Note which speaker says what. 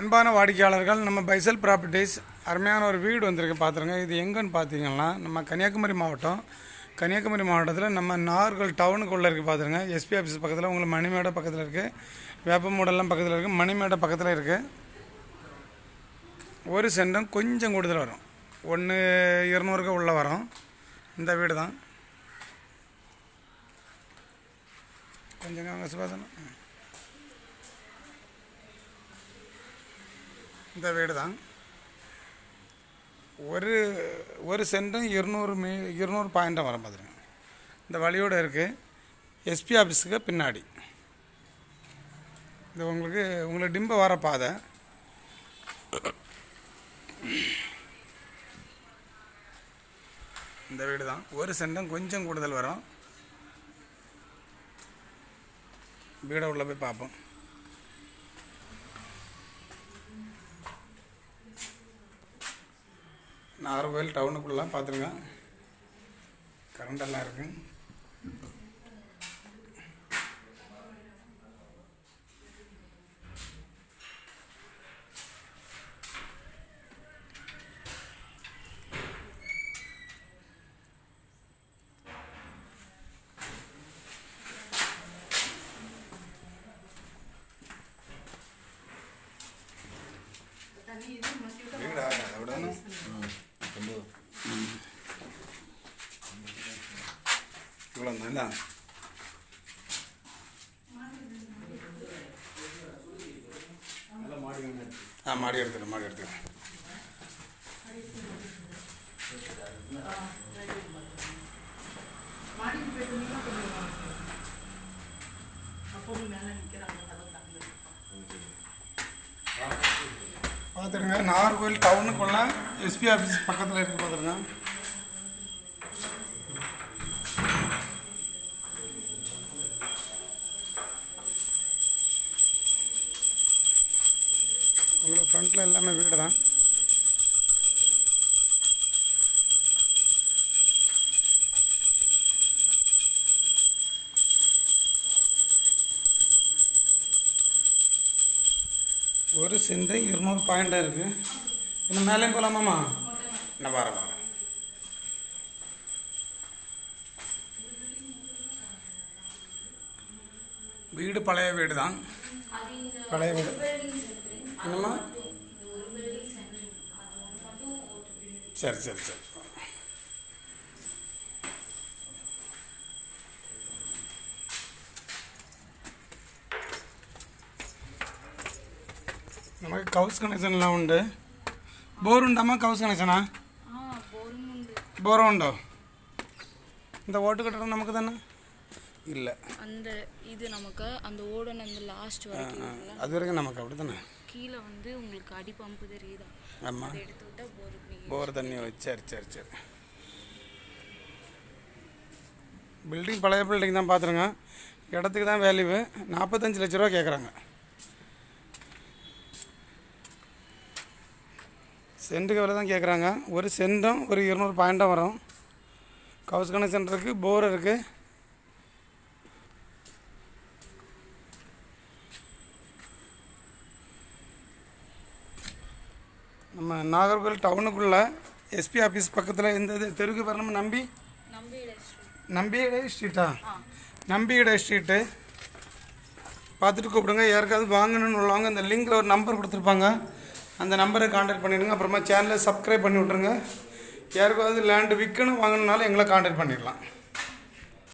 Speaker 1: அன்பான வாடிக்கையாளர்கள் நம்ம பைசல் ப்ராப்பர்ட்டிஸ் அருமையான ஒரு வீடு வந்திருக்கு பார்த்துருங்க. இது எங்கன்னு பார்த்தீங்கன்னா நம்ம கன்னியாகுமரி மாவட்டம். கன்னியாகுமரி மாவட்டத்தில் நம்ம நார்கள் டவுனுக்குள்ளே இருக்குது பார்த்துருங்க. எஸ்பி ஆஃபீஸ் பக்கத்தில் உங்களுக்கு மணிமேடை பக்கத்தில் இருக்குது வேப்பமூடெல்லாம் பக்கத்தில் இருக்குது மணிமேடை பக்கத்தில் இருக்குது ஒரு சென்டம் கொஞ்சம் கூடுதல் வரும். ஒன்று இருநூறுக்கு உள்ளே வரும். இந்த வீடு தான் கொஞ்சம் அங்கே சுபாசனம் இந்த வீடு தான் ஒரு ஒரு சென்டும் இருநூறு மீ இருநூறு பாயிண்டம் வர மாதிரி இந்த வழியோடு இருக்குது எஸ்பி ஆஃபீஸுக்கு பின்னாடி. இது உங்களுக்கு உங்களுக்கு டிம்ப வர பாதை. இந்த வீடு தான் ஒரு சென்டம் கொஞ்சம் கூடுதல் வரும். வீடை உள்ளே போய் பார்ப்போம். நாகர்கோவில் டவுனுக்குள்ளே பார்த்துருங்க கரண்ட் எல்லாம் இருக்கு வீடா அப்படிதானே என்ன? ஆ மாடி எடுத்துக்கிறேன் மாடி எடுத்துக்கிறேன் பார்த்துருங்க நாகர்கோவில் டவுனுக்குள்ள எஸ்பி ஆஃபீஸ் பக்கத்தில் இருக்குது பார்த்துருங்க ஃப்ரண்ட்டில் எல்லாமே வீடு தான் ஒரு சென்ட் இருநூறு பாயிண்டாக இருக்குது இன்னும் மேலே போகலாமாம்மா நான் வரேன் வரேன் வீடு பழைய வீடு தான் பழைய வீடு. என்னம்மா? சரி சரி சரி நமக்கு கவுஸ் கனெக்ஷன்லாம் உண்டு போர் உண்டாமா கவுஸ் கனெக்ஷனா
Speaker 2: ఆ, బోరింగ్ ఉంది
Speaker 1: போரும் உண்டோ இந்த ஓட்டு கட்டடம் நமக்கு தானே இல்லை
Speaker 2: அந்த இது நமக்கு அந்த ஓடன் அந்த லாஸ்ட் வரைக்கும் இருக்குல்ல,
Speaker 1: அது வரைக்கும் நமக்கு அப்படி தானே
Speaker 2: கீழே வந்து உங்களுக்கு அடி பம்பு தெரியுதா
Speaker 1: ஆமாம்
Speaker 2: எடுத்து விட்டா போருக்கு நீங்க
Speaker 1: போர் தண்ணி சரி சரி சரி பில்டிங் பழைய பில்டிங் தான் பார்த்துருங்க இடத்துக்கு தான் வேல்யூவு நாற்பத்தஞ்சு லட்ச ரூபா கேட்குறாங்க சென்ட்டுக்கு விலை தான் கேட்குறாங்க ஒரு சென்டும் ஒரு இருநூறு பாயிண்ட்டாக வரும். கவுஸ் கனெக்ஷன் இருக்குது போர் இருக்குது நம்ம நாகர்கோவில் டவுனுக்குள்ளே எஸ்பி ஆஃபீஸ் பக்கத்தில் இந்த இது தெருக்கு நம்ம நம்பி? நம்பியடை ஸ்ட்ரீட்டா? நம்பியடை ஸ்ட்ரீட்டு. பார்த்துட்டு கூப்பிடுங்க. யாருக்காவது வாங்கணும்னு உள்ளவங்க இந்த லிங்கில் ஒரு நம்பர் கொடுத்துருப்பாங்க. அந்த நம்பரை காண்டாக்ட் பண்ணிவிடுங்க அப்புறமா சேனலை சப்ஸ்கிரைப் பண்ணி விட்ருங்க யாருக்காவது லேண்டு விற்கணும் வாங்கணுன்னாலும் எங்களை காண்டாக்ட் பண்ணிடலாம்.